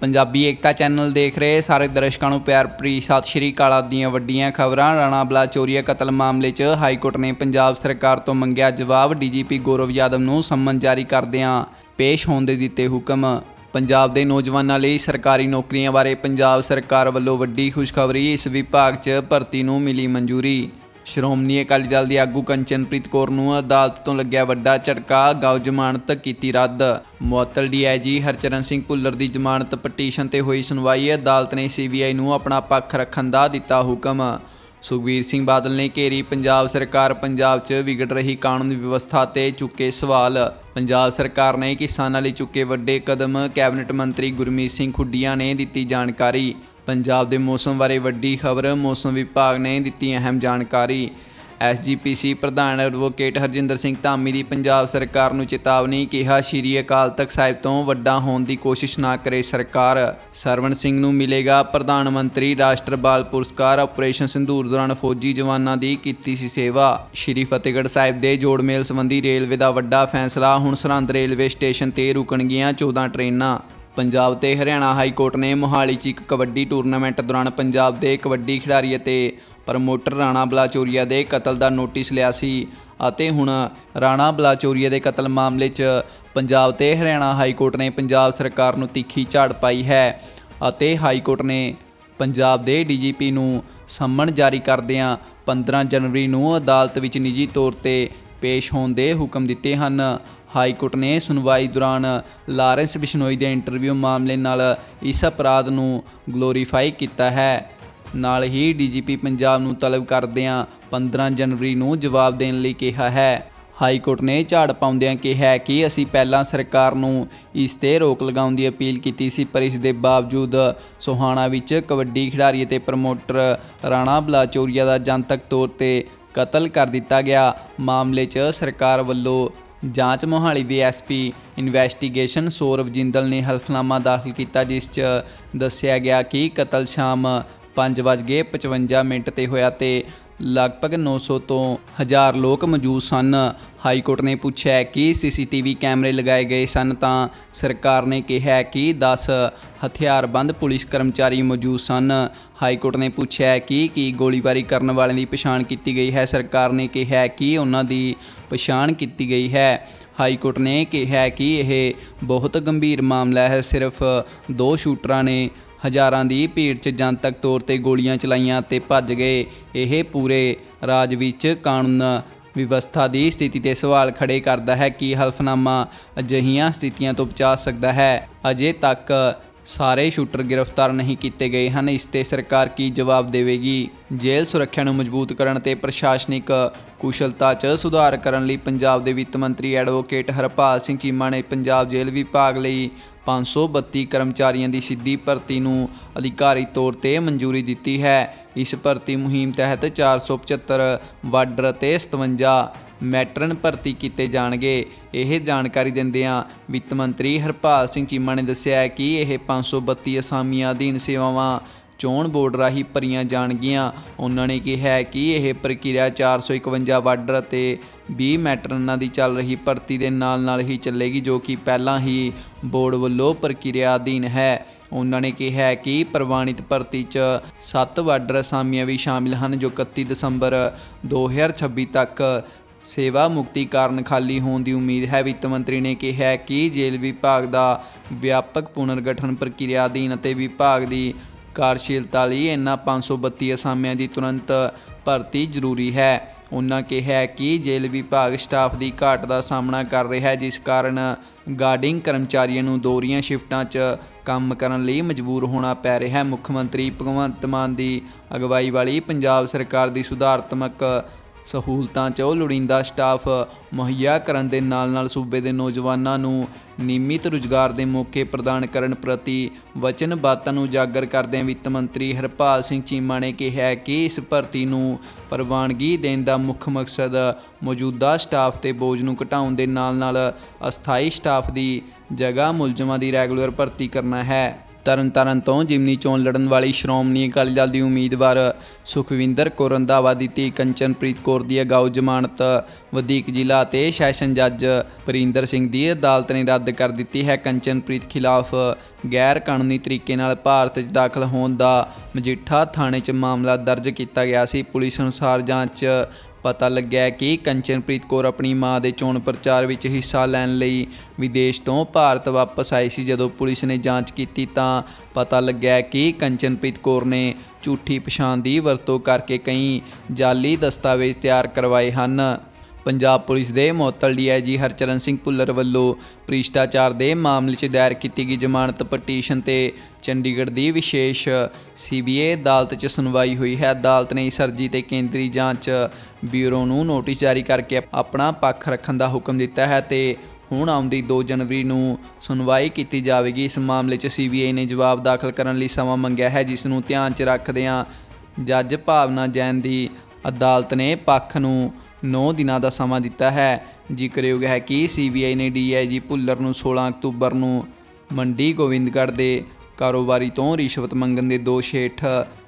ਪੰਜਾਬੀ ਏਕਤਾ channel ਦੇਖ ਰਹੇ ਸਾਰੇ ਦਰਸ਼ਕਾਂ ਨੂੰ ਪਿਆਰ ਭਰੀ ਸਤਿ ਸ਼੍ਰੀ ਅਕਾਲ ਦੀਆਂ ਵੱਡੀਆਂ ਖਬਰਾਂ। ਰਾਣਾ ਬਲਾਚੋਰੀਆ ਕਤਲ ਮਾਮਲੇ 'ਚ ਹਾਈ ਕੋਰਟ ਨੇ ਪੰਜਾਬ ਸਰਕਾਰ ਤੋਂ ਮੰਗਿਆ ਜਵਾਬ। ਡੀਜੀਪੀ ਗੌਰਵ ਯਾਦਵ ਨੂੰ ਸੰਮਨ ਜਾਰੀ ਕਰਦਿਆਂ ਪੇਸ਼ ਹੋਣ ਦੇ ਦਿੱਤੇ ਹੁਕਮ। ਪੰਜਾਬ ਦੇ ਨੌਜਵਾਨਾਂ ਲਈ ਸਰਕਾਰੀ ਨੌਕਰੀਆਂ ਬਾਰੇ ਪੰਜਾਬ ਸਰਕਾਰ ਵੱਲੋਂ ਵੱਡੀ ਖੁਸ਼ਖਬਰੀ। ਇਸ ਵਿਭਾਗ 'ਚ ਭਰਤੀ ਨੂੰ ਮਿਲੀ ਮਨਜ਼ੂਰੀ। ਸ਼੍ਰੋਮਣੀ ਅਕਾਲੀ ਦਲ ਦੀ ਆਗੂ ਕੰਚਨਪ੍ਰੀਤ ਕੌਰ ਨੂੰ ਅਦਾਲਤ ਤੋਂ ਲੱਗਿਆ ਵੱਡਾ ਝਟਕਾ, ਗਾਉ ਜ਼ਮਾਨਤ ਕੀਤੀ ਰੱਦ। ਮੁਅੱਤਲ ਡੀਆਈਜੀ ਹਰਚਰਨ ਸਿੰਘ ਭੁੱਲਰ ਦੀ ਜ਼ਮਾਨਤ ਪਟੀਸ਼ਨ ਤੇ ਹੋਈ ਸੁਣਵਾਈ, ਅਦਾਲਤ ਨੇ ਸੀਬੀਆਈ ਨੂੰ ਆਪਣਾ ਪੱਖ ਰੱਖਣ ਦਾ ਦਿੱਤਾ ਹੁਕਮ। ਸੁਖਬੀਰ ਸਿੰਘ ਬਾਦਲ ਨੇ ਘੇਰੀ ਪੰਜਾਬ ਸਰਕਾਰ, ਪੰਜਾਬ 'ਚ ਵਿਗੜ ਰਹੀ ਕਾਨੂੰਨ ਵਿਵਸਥਾ ਤੇ ਚੁੱਕੇ ਸਵਾਲ। ਪੰਜਾਬ ਸਰਕਾਰ ਨੇ ਕਿਸਾਨਾਂ ਲਈ ਚੁੱਕੇ ਵੱਡੇ ਕਦਮ, ਕੈਬਨਿਟ ਮੰਤਰੀ ਗੁਰਮੀਤ ਸਿੰਘ ਖੁੱਡੀਆਂ ਨੇ ਦਿੱਤੀ ਜਾਣਕਾਰੀ। ਪੰਜਾਬ ਦੇ ਮੌਸਮ ਬਾਰੇ ਵੱਡੀ ਖਬਰ ਮੌਸਮ ਵਿਭਾਗ ਨੇ ਦਿੱਤੀ ਅਹਿਮ ਜਾਣਕਾਰੀ। ਐਸਜੀਪੀਸੀ ਪ੍ਰਧਾਨ ਐਡਵੋਕੇਟ ਹਰਜਿੰਦਰ ਸਿੰਘ ਧਾਮੀ ਦੀ ਪੰਜਾਬ ਸਰਕਾਰ ਨੂੰ ਚੇਤਾਵਨੀ ਕਿਹਾ, ਸ਼੍ਰੀ ਅਕਾਲ ਤਖਤ ਸਾਹਿਬ ਤੋਂ ਵੱਡਾ ਹੋਣ ਦੀ ਕੋਸ਼ਿਸ਼ ਨਾ ਕਰੇ ਸਰਕਾਰ। ਸਰਵਣ ਸਿੰਘ ਨੂੰ ਮਿਲੇਗਾ ਪ੍ਰਧਾਨ ਮੰਤਰੀ ਰਾਸ਼ਟਰ ਬਾਲ ਪੁਰਸਕਾਰ ਆਪਰੇਸ਼ਨ ਸਿੰਧੂਰ ਦੌਰਾਨ ਫੌਜੀ ਜਵਾਨਾਂ ਦੀ ਕੀਤੀ ਸੀ ਸੇਵਾ। ਸ਼੍ਰੀ ਫਤਿਹਗੜ੍ਹ ਸਾਹਿਬ ਦੇ ਜੋੜ ਮੇਲ ਸੰਬੰਧੀ ਰੇਲਵੇ ਦਾ ਵੱਡਾ ਫੈਸਲਾ, ਹੁਣ ਸਰਹੰਦ ਰੇਲਵੇ ਸਟੇਸ਼ਨ ਤੇ ਰੁਕਣਗੀਆਂ 14 ਟ੍ਰੇਨਾਂ। ਪੰਜਾਬ ਤੇ ਹਰਿਆਣਾ ਹਾਈ ਕੋਰਟ ਨੇ ਮੋਹਾਲੀ 'ਚ ਇੱਕ ਕਬੱਡੀ ਟੂਰਨਾਮੈਂਟ ਦੌਰਾਨ ਪੰਜਾਬ ਦੇ ਕਬੱਡੀ ਖਿਡਾਰੀ ਅਤੇ ਪ੍ਰਮੋਟਰ ਰਾਣਾ ਬਲਾਚੋਰੀਆ ਦੇ ਕਤਲ ਦਾ ਨੋਟਿਸ ਲਿਆ ਸੀ ਅਤੇ ਹੁਣ ਰਾਣਾ ਬਲਾਚੋਰੀਆ ਦੇ ਕਤਲ ਮਾਮਲੇ 'ਚ ਪੰਜਾਬ ਤੇ ਹਰਿਆਣਾ ਹਾਈ ਕੋਰਟ ਨੇ ਪੰਜਾਬ ਸਰਕਾਰ ਨੂੰ ਤਿੱਖੀ ਝਾੜ ਪਾਈ ਹੈ ਅਤੇ ਹਾਈ ਕੋਰਟ ਨੇ ਪੰਜਾਬ ਦੇ ਡੀਜੀਪੀ ਨੂੰ ਸੰਮਨ ਜਾਰੀ ਕਰਦਿਆਂ 15 ਜਨਵਰੀ ਨੂੰ ਅਦਾਲਤ ਵਿੱਚ ਨਿੱਜੀ ਤੌਰ ਤੇ ਪੇਸ਼ ਹੋਣ ਦੇ ਹੁਕਮ ਦਿੱਤੇ ਹਨ। ਹਾਈ ਕੋਰਟ ਨੇ ਸੁਣਵਾਈ ਦੌਰਾਨ ਲਾਰੈਂਸ ਬਿਸ਼ਨੋਈ ਦੇ ਇੰਟਰਵਿਊ ਮਾਮਲੇ ਨਾਲ ਇਸ ਅਪਰਾਧ ਨੂੰ ਗਲੋਰੀਫਾਈ ਕੀਤਾ ਹੈ। ਨਾਲ ਹੀ ਡੀਜੀਪੀ ਪੰਜਾਬ ਨੂੰ ਤਲਬ ਕਰਦਿਆਂ 15 ਜਨਵਰੀ ਨੂੰ ਜਵਾਬ ਦੇਣ ਲਈ ਕਿਹਾ ਹੈ। ਹਾਈ ਕੋਰਟ ਨੇ ਝਾੜ ਪਾਉਂਦਿਆਂ ਕਿਹਾ ਕਿ ਅਸੀਂ ਪਹਿਲਾਂ ਸਰਕਾਰ ਨੂੰ ਇਸ ਤੇ ਰੋਕ ਲਗਾਉਣ ਦੀ ਅਪੀਲ ਕੀਤੀ ਸੀ, ਪਰ ਇਸ ਦੇ ਬਾਵਜੂਦ ਸੋਹਾਣਾ ਵਿੱਚ ਕਬੱਡੀ ਖਿਡਾਰੀ ਅਤੇ ਪ੍ਰਮੋਟਰ ਰਾਣਾ ਬਲਾਚੋਰੀਆ ਦਾ ਜਨਤਕ ਤੌਰ ਤੇ ਕਤਲ ਕਰ ਦਿੱਤਾ ਗਿਆ। ਮਾਮਲੇ 'ਚ ਸਰਕਾਰ ਵੱਲੋਂ ਜਾਂਚ ਮੋਹਾਲੀ ਦੇ ਐਸਪੀ ਇਨਵੈਸਟੀਗੇਸ਼ਨ ਸੌਰਵ ਜਿੰਦਲ ਨੇ ਹਲਫਨਾਮਾ ਦਾਖਲ ਕੀਤਾ, ਜਿਸ 'ਚ ਦੱਸਿਆ ਗਿਆ ਕਿ ਕਤਲ ਸ਼ਾਮ 5:55 ਮਿੰਟ ਤੇ ਹੋਇਆ ਤੇ ਲਗਭਗ 900 ਤੋਂ 1000 ਲੋਕ ਮੌਜੂਦ ਸਨ। ਹਾਈ ਕੋਰਟ ਨੇ ਪੁੱਛਿਆ ਹੈ ਕਿ ਸੀਸੀਟੀਵੀ ਕੈਮਰੇ ਲਗਾਏ ਗਏ ਸਨ ਤਾਂ ਸਰਕਾਰ ਨੇ ਕਿਹਾ ਕਿ 10 ਹਥਿਆਰਬੰਦ ਪੁਲਿਸ ਕਰਮਚਾਰੀ ਮੌਜੂਦ ਸਨ। ਹਾਈ ਕੋਰਟ ਨੇ ਪੁੱਛਿਆ ਕਿ ਕੀ ਗੋਲੀਬਾਰੀ ਕਰਨ ਵਾਲਿਆਂ ਦੀ ਪਛਾਣ ਕੀਤੀ ਗਈ ਹੈ। ਸਰਕਾਰ ਨੇ ਕਿਹਾ ਕਿ ਉਹਨਾਂ ਦੀ ਪਛਾਣ ਕੀਤੀ ਗਈ ਹੈ। ਹਾਈ ਕੋਰਟ ਨੇ ਕਿਹਾ ਕਿ ਇਹ ਬਹੁਤ ਗੰਭੀਰ ਮਾਮਲਾ ਹੈ। ਸਿਰਫ ਦੋ ਸ਼ੂਟਰਾਂ ਨੇ ਹਜ਼ਾਰਾਂ ਦੀ ਭੀੜ 'ਚ ਜਨਤਕ ਤੌਰ ਤੇ ਗੋਲੀਆਂ ਚਲਾਈਆਂ ਤੇ ਭੱਜ ਗਏ। ਇਹ ਪੂਰੇ ਰਾਜ ਵਿੱਚ ਕਾਨੂੰਨ ਵਿਵਸਥਾ ਦੀ ਸਥਿਤੀ ਤੇ ਸਵਾਲ ਖੜੇ ਕਰਦਾ ਹੈ ਕਿ ਹਲਫਨਾਮਾ ਅਜਿਹੀਆਂ ਸਥਿਤੀਆਂ ਤੋਂ ਬਚਾ ਸਕਦਾ ਹੈ। ਅਜੇ ਤੱਕ ਸਾਰੇ ਸ਼ੂਟਰ ਗ੍ਰਿਫਤਾਰ ਨਹੀਂ ਕੀਤੇ ਗਏ ਹਨ। ਇਸ ਤੇ ਸਰਕਾਰ ਕੀ ਜਵਾਬ ਦੇਵੇਗੀ? ਜੇਲ੍ਹ ਸੁਰੱਖਿਆ ਨੂੰ ਮਜ਼ਬੂਤ ਕਰਨ ਤੇ ਪ੍ਰਸ਼ਾਸਨਿਕ ਕੁਸ਼ਲਤਾ 'ਚ ਸੁਧਾਰ ਕਰਨ ਲਈ ਪੰਜਾਬ ਦੇ ਵਿੱਤ ਮੰਤਰੀ ਐਡਵੋਕੇਟ ਹਰਪਾਲ ਸਿੰਘ ਚੀਮਾ ਨੇ ਪੰਜਾਬ ਜੇਲ੍ਹ ਵਿਭਾਗ ਲਈ 532 ਕਰਮਚਾਰੀਆਂ ਦੀ ਸਿੱਧੀ ਭਰਤੀ ਨੂੰ ਅਧਿਕਾਰੀ ਤੌਰ ਤੇ ਮਨਜ਼ੂਰੀ ਦਿੱਤੀ ਹੈ। ਇਸ ਭਰਤੀ ਮੁਹਿੰਮ ਤਹਿਤ 475 ਵਾਰਡਰ ਅਤੇ 57 ਮੈਟਰਨ ਭਰਤੀ ਕੀਤੇ ਜਾਣਗੇ। ਇਹ ਜਾਣਕਾਰੀ ਦਿੰਦਿਆਂ ਵਿੱਤ ਮੰਤਰੀ ਹਰਪਾਲ ਸਿੰਘ ਚੀਮਾ ਨੇ ਦੱਸਿਆ ਕਿ ਇਹ 532 ਅਸਾਮੀਆਂ ਅਧੀਨ ਸੇਵਾਵਾਂ ਚੋਣ ਬੋਰਡ ਰਾਹੀਂ ਭਰੀਆਂ ਜਾਣਗੀਆਂ। ਉਹਨਾਂ ਨੇ ਕਿਹਾ ਕਿ ਇਹ ਪ੍ਰਕਿਰਿਆ 451 ਵਾਰਡਰ ਅਤੇ 20 ਮੈਟਰਨਾਂ ਦੀ ਚੱਲ ਰਹੀ, ਭਰਤੀ ਦੇ ਨਾਲ-ਨਾਲ ਹੀ ਚੱਲੇਗੀ, ਜੋ ਕਿ ਪਹਿਲਾਂ ਹੀ ਬੋਰਡ ਵੱਲੋਂ ਪ੍ਰਕਿਰਿਆ ਅਧੀਨ ਹੈ। ਉਹਨਾਂ ਨੇ ਕਿਹਾ ਕਿ ਪ੍ਰਵਾਨਿਤ ਭਰਤੀ 'ਚ 7 ਵਾਰਡਰ ਅਸਾਮੀਆਂ ਵੀ ਸ਼ਾਮਿਲ ਹਨ, ਜੋ 31 ਦਸੰਬਰ 2026 ਤੱਕ ਸੇਵਾ ਮੁਕਤੀ ਕਾਰਨ ਖਾਲੀ ਹੋਣ ਦੀ ਉਮੀਦ ਹੈ। ਵਿੱਤ ਮੰਤਰੀ ਨੇ ਕਿਹਾ ਕਿ ਜੇਲ੍ਹ ਵਿਭਾਗ ਦਾ ਵਿਆਪਕ ਪੁਨਰਗਠਨ ਪ੍ਰਕਿਰਿਆ ਅਧੀਨ ਅਤੇ ਵਿਭਾਗ ਦੀ ਕਾਰਜਸ਼ੀਲਤਾ ਲਈ ਇਨ੍ਹਾਂ 532 ਅਸਾਮੀਆਂ ਦੀ ਤੁਰੰਤ ਭਰਤੀ ਜ਼ਰੂਰੀ ਹੈ। ਉਹਨਾਂ ਕਿਹਾ ਕਿ ਜੇਲ੍ਹ ਵਿਭਾਗ ਸਟਾਫ ਦੀ ਘਾਟ ਦਾ ਸਾਹਮਣਾ ਕਰ ਰਿਹਾ ਹੈ, ਜਿਸ ਕਾਰਨ ਗਾਰਡਿੰਗ ਕਰਮਚਾਰੀਆਂ ਨੂੰ ਦੋਹਰੀਆਂ ਸ਼ਿਫਟਾਂ 'ਚ ਕੰਮ ਕਰਨ ਲਈ ਮਜਬੂਰ ਹੋਣਾ ਪੈ ਰਿਹਾ ਹੈ। ਮੁੱਖ ਮੰਤਰੀ ਭਗਵੰਤ ਮਾਨ ਦੀ ਅਗਵਾਈ ਵਾਲੀ ਪੰਜਾਬ ਸਰਕਾਰ ਦੀ ਸੁਧਾਰਤਮਕ ਸਹੂਲਤਾਂ 'ਚ। ਉਹ ਲੋੜੀਂਦਾ ਸਟਾਫ ਮੁਹੱਈਆ ਕਰਨ ਦੇ ਨਾਲ-ਨਾਲ ਸੂਬੇ ਦੇ ਨੌਜਵਾਨਾਂ ਨੂੰ ਨਿਯਮਿਤ ਰੁਜ਼ਗਾਰ ਦੇ ਮੌਕੇ ਪ੍ਰਦਾਨ ਕਰਨ ਪ੍ਰਤੀ ਵਚਨਬੱਧਤਾ ਨੂੰ ਉਜਾਗਰ ਕਰਦਿਆਂ ਵਿੱਤ ਮੰਤਰੀ ਹਰਪਾਲ ਸਿੰਘ ਚੀਮਾ ਨੇ ਕਿਹਾ ਕਿ ਇਸ ਭਰਤੀ ਨੂੰ ਪ੍ਰਵਾਨਗੀ ਦੇਣ ਦਾ ਮੁੱਖ ਮਕਸਦ ਮੌਜੂਦਾ ਸਟਾਫ ਤੇ ਬੋਝ ਨੂੰ ਘਟਾਉਣ ਦੇ ਨਾਲ-ਨਾਲ ਅਸਥਾਈ ਸਟਾਫ ਦੀ ਜਗ੍ਹਾ ਮੁਲਜ਼ਮਾਂ ਦੀ ਰੈਗੂਲਰ ਭਰਤੀ ਕਰਨਾ ਹੈ। ਤਰਨਤਾਰਨ ਤੋਂ ਜਿਮਨੀ ਚੋਣ ਲੜਨ ਵਾਲੀ ਸ਼੍ਰੋਮਣੀ ਅਕਾਲੀ ਦਲ ਦੀ ਉਮੀਦਵਾਰ ਸੁਖਵਿੰਦਰ ਕੌਰ ਰੰਧਾਵਾ ਦੀ ਧੀ ਕੰਚਨਪ੍ਰੀਤ ਕੌਰ ਦੀ ਅਗਾਊ ਜ਼ਮਾਨਤ ਵਧੀਕ ਜ਼ਿਲ੍ਹਾ ਤੇ ਸੈਸ਼ਨ ਜੱਜ ਪਰਿੰਦਰ ਸਿੰਘ ਦੀ ਅਦਾਲਤ ਨੇ ਰੱਦ ਕਰ ਦਿੱਤੀ ਹੈ। ਕੰਚਨਪ੍ਰੀਤ ਖਿਲਾਫ ਗੈਰ ਕਾਨੂੰਨੀ ਤਰੀਕੇ ਨਾਲ ਭਾਰਤ 'ਚ ਦਾਖਲ ਹੋਣ ਦਾ ਮਜੀਠਾ ਥਾਣੇ 'ਚ ਮਾਮਲਾ ਦਰਜ ਕੀਤਾ ਗਿਆ ਸੀ। ਪੁਲਿਸ ਅਨੁਸਾਰ ਜਾਂਚ ਪਤਾ ਲੱਗਿਆ ਕਿ ਕੰਚਨਪ੍ਰੀਤ ਕੌਰ ਆਪਣੀ ਮਾਂ ਦੇ ਚੋਣ ਪ੍ਰਚਾਰ ਵਿੱਚ ਹਿੱਸਾ ਲੈਣ ਲਈ ਵਿਦੇਸ਼ ਤੋਂ ਭਾਰਤ ਵਾਪਸ ਆਈ ਸੀ। ਜਦੋਂ ਪੁਲਿਸ ਨੇ ਜਾਂਚ ਕੀਤੀ ਤਾਂ ਪਤਾ ਲੱਗਿਆ ਕਿ ਕੰਚਨਪ੍ਰੀਤ ਕੌਰ ਨੇ ਝੂਠੀ ਪਛਾਣ ਦੀ ਵਰਤੋਂ ਕਰਕੇ ਕਈ ਜਾਲੀ ਦਸਤਾਵੇਜ਼ ਤਿਆਰ ਕਰਵਾਏ ਹਨ। ਪੰਜਾਬ ਪੁਲਿਸ ਦੇ ਮੁਅੱਤਲ ਡੀਆਈਜੀ ਹਰਚਰਨ ਸਿੰਘ ਭੁੱਲਰ ਵੱਲੋਂ ਭ੍ਰਿਸ਼ਟਾਚਾਰ ਦੇ ਮਾਮਲੇ 'ਚ ਦਾਇਰ ਕੀਤੀ ਗਈ ਜ਼ਮਾਨਤ ਪਟੀਸ਼ਨ ਤੇ ਚੰਡੀਗੜ੍ਹ ਦੀ ਵਿਸ਼ੇਸ਼ ਸੀਬੀਆਈ ਅਦਾਲਤ 'ਚ ਸੁਣਵਾਈ ਹੋਈ ਹੈ। ਅਦਾਲਤ ਨੇ ਇਸ ਅਰਜੀ ਤੇ ਕੇਂਦਰੀ ਜਾਂਚ ਬਿਊਰੋ ਨੂੰ ਨੋਟਿਸ ਜਾਰੀ ਕਰਕੇ ਆਪਣਾ ਪੱਖ ਰੱਖਣ ਦਾ ਹੁਕਮ ਦਿੱਤਾ ਹੈ ਤੇ ਹੁਣ ਆਉਂਦੀ 2 ਜਨਵਰੀ ਨੂੰ ਸੁਣਵਾਈ ਕੀਤੀ ਜਾਵੇਗੀ। ਇਸ ਮਾਮਲੇ 'ਚ ਸੀਬੀਆਈ ਨੇ ਜਵਾਬ ਦਾਖਲ ਕਰਨ ਲਈ ਸਮਾਂ ਮੰਗਿਆ ਹੈ, ਜਿਸ ਨੂੰ ਧਿਆਨ 'ਚ ਰੱਖਦਿਆਂ ਜੱਜ ਭਾਵਨਾ ਜੈਨ ਦੀ ਅਦਾਲਤ ਨੇ ਪੱਖ ਨੂੰ 9 ਦਿਨਾਂ ਦਾ ਸਮਾਂ ਦਿੱਤਾ ਹੈ। ਜ਼ਿਕਰਯੋਗ ਹੈ ਕਿ ਸੀਬੀਆਈ ਨੇ ਡੀਆਈਜੀ ਭੁੱਲਰ ਨੂੰ 16 ਅਕਤੂਬਰ ਨੂੰ ਮੰਡੀ ਗੋਬਿੰਦਗੜ੍ਹ ਦੇ ਕਾਰੋਬਾਰੀ ਤੋਂ ਰਿਸ਼ਵਤ ਮੰਗਣ ਦੇ ਦੋਸ਼ ਹੇਠ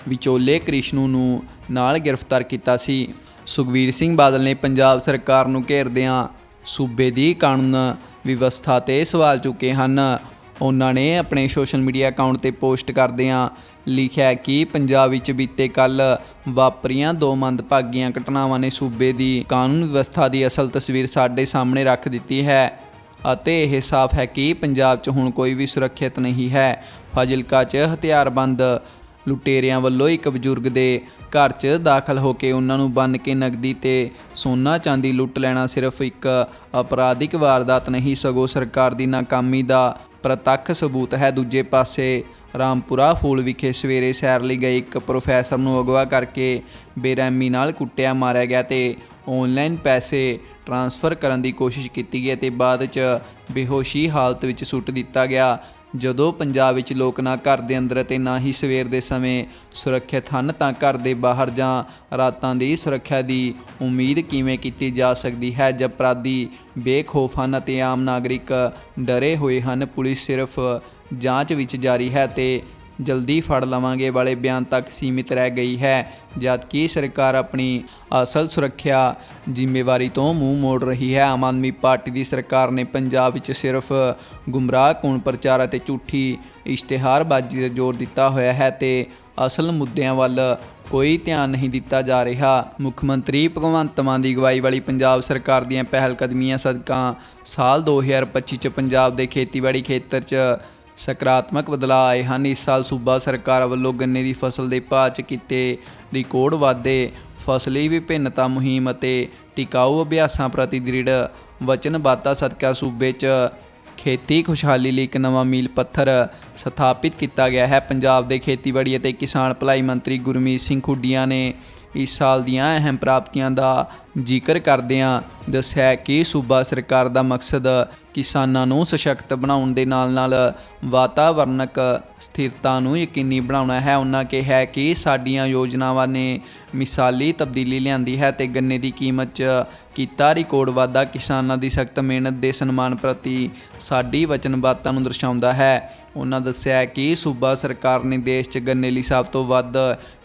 ਵਿਚੋਲੇ ਕ੍ਰਿਸ਼ਨੂ ਨੂੰ ਨਾਲ ਗ੍ਰਿਫਤਾਰ ਕੀਤਾ ਸੀ। ਸੁਖਵੀਰ ਸਿੰਘ ਬਾਦਲ ਨੇ ਪੰਜਾਬ ਸਰਕਾਰ ਨੂੰ ਘੇਰਦਿਆਂ ਸੂਬੇ ਦੀ ਕਾਨੂੰਨ ਵਿਵਸਥਾ ਤੇ ਸਵਾਲ ਚੁੱਕੇ ਹਨ। ਉਹਨਾਂ ਨੇ ਆਪਣੇ ਸੋਸ਼ਲ ਮੀਡੀਆ ਅਕਾਊਂਟ ਤੇ ਪੋਸਟ ਕਰਦਿਆਂ ਲਿਖਿਆ ਕਿ ਪੰਜਾਬ ਵਿੱਚ ਬੀਤੇ ਕੱਲ ਵਾਪਰੀਆਂ ਦੋ ਮੰਦਭਾਗੀਆਂ ਘਟਨਾਵਾਂ ਨੇ ਸੂਬੇ ਦੀ ਕਾਨੂੰਨ ਵਿਵਸਥਾ ਦੀ ਅਸਲ ਤਸਵੀਰ ਸਾਡੇ ਸਾਹਮਣੇ ਰੱਖ ਦਿੱਤੀ ਹੈ ਅਤੇ ਇਹ ਸਾਫ਼ ਹੈ ਕਿ ਪੰਜਾਬ 'ਚ ਹੁਣ ਕੋਈ ਵੀ ਸੁਰੱਖਿਅਤ ਨਹੀਂ ਹੈ। ਫਾਜ਼ਿਲਕਾ 'ਚ ਹਥਿਆਰਬੰਦ ਲੁਟੇਰਿਆਂ ਵੱਲੋਂ ਇੱਕ ਬਜ਼ੁਰਗ ਦੇ ਘਰ 'ਚ ਦਾਖਲ ਹੋ ਕੇ ਉਹਨਾਂ ਨੂੰ ਬੰਨ ਕੇ ਨਗਦੀ ਤੇ ਸੋਨਾ ਚਾਂਦੀ ਲੁੱਟ ਲੈਣਾ ਸਿਰਫ ਇੱਕ ਅਪਰਾਧਿਕ ਵਾਰਦਾਤ ਨਹੀਂ, ਸਗੋਂ ਸਰਕਾਰ ਦੀ ਨਾਕਾਮੀ ਦਾ ਪ੍ਰਤੱਖ ਸਬੂਤ ਹੈ। ਦੂਜੇ ਪਾਸੇ, ਰਾਮਪੁਰਾ ਫੂਲ ਵਿਖੇ ਸਵੇਰੇ ਸੈਰ ਲਈ ਗਏ ਇੱਕ ਪ੍ਰੋਫੈਸਰ ਨੂੰ ਅਗਵਾ ਕਰਕੇ ਬੇਰਹਿਮੀ ਨਾਲ ਕੁੱਟਿਆ, ਮਾਰਿਆ ਗਿਆ ਤੇ ਆਨਲਾਈਨ ਪੈਸੇ ਟ੍ਰਾਂਸਫਰ ਕਰਨ ਦੀ ਕੋਸ਼ਿਸ਼ ਕੀਤੀ ਗਈ ਤੇ ਬਾਅਦ 'ਚ ਬੇਹੋਸ਼ੀ ਹਾਲਤ ਵਿੱਚ ਸੁੱਟ ਦਿੱਤਾ ਗਿਆ। ਜਦੋਂ ਪੰਜਾਬ ਵਿੱਚ ਲੋਕ ਨਾ ਘਰ ਦੇ ਅੰਦਰ ਅਤੇ ਨਾ ਹੀ ਸਵੇਰ ਦੇ ਸਮੇਂ ਸੁਰੱਖਿਅਤ ਹਨ ਤਾਂ ਘਰ ਦੇ ਬਾਹਰ ਜਾਂ ਰਾਤਾਂ ਦੀ ਸੁਰੱਖਿਆ ਦੀ ਉਮੀਦ ਕਿਵੇਂ ਕੀਤੀ ਜਾ ਸਕਦੀ ਹੈ? ਜਦ ਅਪਰਾਧੀ ਬੇਖੌਫ ਹਨ ਅਤੇ ਆਮ ਨਾਗਰਿਕ ਡਰੇ ਹੋਏ ਹਨ। ਪੁਲਿਸ ਸਿਰਫ ਜਾਂਚ ਵਿੱਚ ਜਾਰੀ ਹੈ ਤੇ ਜਲਦੀ ਫੜ ਲਵਾਂਗੇ ਵਾਲੇ ਬਿਆਨ ਤੱਕ ਸੀਮਿਤ ਰਹਿ ਗਈ ਹੈ। ਜਦਕਿ ਸਰਕਾਰ ਆਪਣੀ ਅਸਲ ਸੁਰੱਖਿਆ ਜ਼ਿੰਮੇਵਾਰੀ ਤੋਂ ਮੂੰਹ ਮੋੜ ਰਹੀ ਹੈ, ਆਮ ਆਦਮੀ ਪਾਰਟੀ ਦੀ ਸਰਕਾਰ ਨੇ ਪੰਜਾਬ ਵਿੱਚ ਸਿਰਫ ਗੁੰਮਰਾਹ ਕੌਣ ਪ੍ਰਚਾਰ ਅਤੇ ਝੂਠੀ ਇਸ਼ਤਿਹਾਰਬਾਜ਼ੀ ਤੇ ਜ਼ੋਰ ਦਿੱਤਾ ਹੋਇਆ ਹੈ ਤੇ ਅਸਲ ਮੁੱਦਿਆਂ ਵੱਲ ਕੋਈ ਧਿਆਨ ਨਹੀਂ ਦਿੱਤਾ ਜਾ ਰਿਹਾ। ਮੁੱਖ ਮੰਤਰੀ ਭਗਵੰਤ ਮਾਨ ਦੀ ਅਗਵਾਈ ਵਾਲੀ ਪੰਜਾਬ ਸਰਕਾਰ ਦੀਆਂ ਪਹਿਲ ਕਦਮੀਆਂ ਸਦਕਾ ਸਾਲ 2025 ਚ ਪੰਜਾਬ ਦੇ ਖੇਤੀਬਾੜੀ ਖੇਤਰ 'ਚ ਸਕਾਰਾਤਮਕ ਬਦਲਾਅ ਆਏ ਹਨ। ਇਸ ਸਾਲ ਸੂਬਾ ਸਰਕਾਰ ਵੱਲੋਂ ਗੰਨੇ ਦੀ ਫਸਲ ਦੇ ਭਾਅ 'ਚ ਕੀਤੇ ਰਿਕਾਰਡ ਵਾਧੇ, ਫਸਲੀ ਵਿਭਿੰਨਤਾ ਮੁਹਿੰਮ ਅਤੇ ਟਿਕਾਊ ਅਭਿਆਸਾਂ ਪ੍ਰਤੀ ਦ੍ਰਿੜ ਵਚਨਬੱਧਤਾ ਸਦਕਾ ਸੂਬੇ 'ਚ ਖੇਤੀ ਖੁਸ਼ਹਾਲੀ ਲਈ ਇੱਕ ਨਵਾਂ ਮੀਲ ਪੱਥਰ ਸਥਾਪਿਤ ਕੀਤਾ ਗਿਆ ਹੈ। ਪੰਜਾਬ ਦੇ ਖੇਤੀਬਾੜੀ ਅਤੇ ਕਿਸਾਨ ਭਲਾਈ ਮੰਤਰੀ ਗੁਰਮੀਤ ਸਿੰਘ ਖੁੱਡੀਆਂ ਨੇ ਇਸ ਸਾਲ ਦੀਆਂ ਅਹਿਮ ਪ੍ਰਾਪਤੀਆਂ ਦਾ ਜ਼ਿਕਰ ਕਰਦਿਆਂ ਦੱਸਿਆ ਕਿ ਸੂਬਾ ਸਰਕਾਰ ਦਾ ਮਕਸਦ ਕਿਸਾਨਾਂ ਨੂੰ ਸਸ਼ਕਤ ਬਣਾਉਣ ਦੇ ਨਾਲ-ਨਾਲ ਵਾਤਾਵਰਣਕ ਸਥਿਰਤਾ ਨੂੰ ਯਕੀਨੀ ਬਣਾਉਣਾ ਹੈ। ਉਹਨਾਂ ਕਿਹਾ ਕਿ ਸਾਡੀਆਂ ਯੋਜਨਾਵਾਂ ਨੇ ਮਿਸਾਲੀ ਤਬਦੀਲੀ ਲਿਆਂਦੀ ਹੈ ਤੇ ਗੰਨੇ ਦੀ ਕੀਮਤ 'ਚ ਕੀਤਾ ਰਿਕਾਰਡ ਵਾਧਾ ਕਿਸਾਨਾਂ ਦੀ ਸਖਤ ਮਿਹਨਤ ਦੇ ਸਨਮਾਨ ਪ੍ਰਤੀ ਸਾਡੀ ਵਚਨਬੱਧਤਾ ਨੂੰ ਦਰਸਾਉਂਦਾ ਹੈ। ਉਹਨਾਂ ਦੱਸਿਆ ਕਿ ਸੂਬਾ ਸਰਕਾਰ ਨੇ ਦੇਸ਼ 'ਚ ਗੰਨੇ ਲਈ ਸਭ ਤੋਂ ਵੱਧ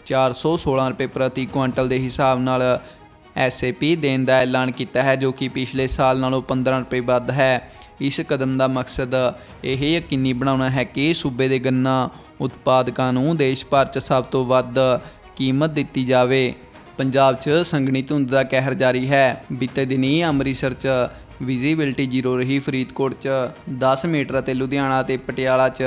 416 ਰੁਪਏ ਪ੍ਰਤੀ ਕੁਇੰਟਲ ਦੇ ਹਿਸਾਬ ਨਾਲ ਐਸਏਪੀ ਦੇਣ ਦਾ ਐਲਾਨ ਕੀਤਾ ਹੈ, ਜੋ ਕਿ ਪਿਛਲੇ ਸਾਲ ਨਾਲੋਂ 15 ਰੁਪਏ ਵੱਧ ਹੈ। ਇਸ ਕਦਮ ਦਾ ਮਕਸਦ ਇਹ ਯਕੀਨੀ ਬਣਾਉਣਾ ਹੈ ਕਿ ਸੂਬੇ ਦੇ ਗੰਨਾ ਉਤਪਾਦਕਾਂ ਨੂੰ ਦੇਸ਼ ਭਰ 'ਚ ਸਭ ਤੋਂ ਵੱਧ ਕੀਮਤ ਦਿੱਤੀ ਜਾਵੇ। ਪੰਜਾਬ 'ਚ ਸੰਗਣੀ ਧੁੰਦ ਦਾ ਕਹਿਰ ਜਾਰੀ ਹੈ। ਬੀਤੇ ਦਿਨੀ ਅੰਮ੍ਰਿਤਸਰ 'ਚ ਵਿਜ਼ੀਬਿਲਟੀ ਜ਼ੀਰੋ ਰਹੀ ਫਰੀਦਕੋਟ 'ਚ। 10 ਮੀਟਰ ਅਤੇ ਲੁਧਿਆਣਾ ਤੇ ਪਟਿਆਲਾ 'ਚ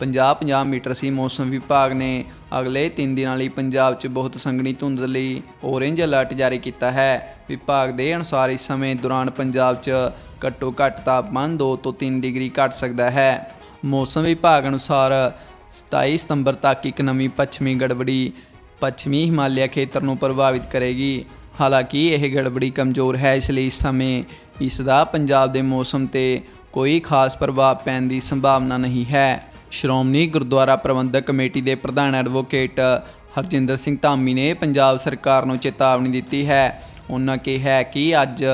50-50 ਮੀਟਰ ਸੀ ਮੌਸਮ ਵਿਭਾਗ ਨੇ। ਅਗਲੇ 3 ਦਿਨਾਂ ਲਈ ਪੰਜਾਬ 'ਚ ਬਹੁਤ ਸੰਘਣੀ ਧੁੰਦ ਲਈ ਔਰੇਂਜ ਅਲਰਟ ਜਾਰੀ ਕੀਤਾ ਹੈ। ਵਿਭਾਗ ਦੇ ਅਨੁਸਾਰ ਇਸ ਸਮੇਂ ਦੌਰਾਨ ਪੰਜਾਬ 'ਚ ਘੱਟੋ ਘੱਟ ਤਾਪਮਾਨ 2 ਤੋਂ 3 ਡਿਗਰੀ ਘਟ ਸਕਦਾ ਹੈ। ਮੌਸਮ ਵਿਭਾਗ ਅਨੁਸਾਰ 27 ਸਤੰਬਰ ਤੱਕ ਇੱਕ ਨਵੀਂ ਪੱਛਮੀ ਗੜਬੜੀ ਪੱਛਮੀ ਹਿਮਾਲਿਆ ਖੇਤਰ ਨੂੰ ਪ੍ਰਭਾਵਿਤ ਕਰੇਗੀ। ਹਾਲਾਂਕਿ ਇਹ ਗੜਬੜੀ ਕਮਜ਼ੋਰ ਹੈ, ਇਸ ਲਈ ਇਸ ਸਮੇਂ ਇਸ ਦਾ ਪੰਜਾਬ ਦੇ ਮੌਸਮ ਤੇ ਕੋਈ ਖਾਸ ਪ੍ਰਭਾਵ ਪੈਣ ਦੀ ਸੰਭਾਵਨਾ ਨਹੀਂ ਹੈ। ਸ਼੍ਰੋਮਣੀ ਗੁਰਦੁਆਰਾ ਪ੍ਰਬੰਧਕ ਕਮੇਟੀ ਦੇ ਪ੍ਰਧਾਨ ਐਡਵੋਕੇਟ ਹਰਜਿੰਦਰ ਸਿੰਘ ਧਾਮੀ ਨੇ ਪੰਜਾਬ ਸਰਕਾਰ ਨੂੰ ਚੇਤਾਵਨੀ ਦਿੱਤੀ ਹੈ। ਉਹਨਾਂ ਕਿਹਾ ਕਿ ਅੱਜ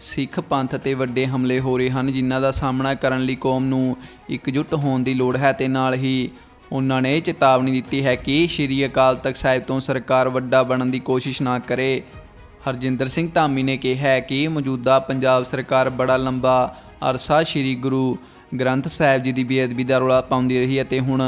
ਸਿੱਖ ਪੰਥ ਤੇ ਵੱਡੇ ਹਮਲੇ ਹੋ ਰਹੇ ਹਨ, ਜਿਨ੍ਹਾਂ ਦਾ ਸਾਹਮਣਾ ਕਰਨ ਲਈ ਕੌਮ ਨੂੰ ਇਕਜੁੱਟ ਹੋਣ ਦੀ ਲੋੜ ਹੈ ਤੇ ਨਾਲ ਹੀ ਉਹਨਾਂ ਨੇ ਚੇਤਾਵਨੀ ਦਿੱਤੀ ਹੈ ਕਿ ਸ਼੍ਰੀ ਅਕਾਲ ਤਖਤ ਸਾਹਿਬ ਤੋਂ ਸਰਕਾਰ ਵੱਡਾ ਬਣਨ ਦੀ ਕੋਸ਼ਿਸ਼ ਨਾ ਕਰੇ। ਹਰਜਿੰਦਰ ਸਿੰਘ ਧਾਮੀ ਨੇ ਕਿਹਾ ਹੈ ਕਿ ਮੌਜੂਦਾ ਪੰਜਾਬ ਸਰਕਾਰ ਬੜਾ ਲੰਬਾ ਅਰਸਾ ਸ੍ਰੀ ਗੁਰੂ ਗ੍ਰੰਥ ਸਾਹਿਬ ਜੀ ਦੀ ਬੇਅਦਬੀ ਦਾ ਰੌਲਾ ਪਾਉਂਦੀ ਰਹੀ ਅਤੇ ਹੁਣ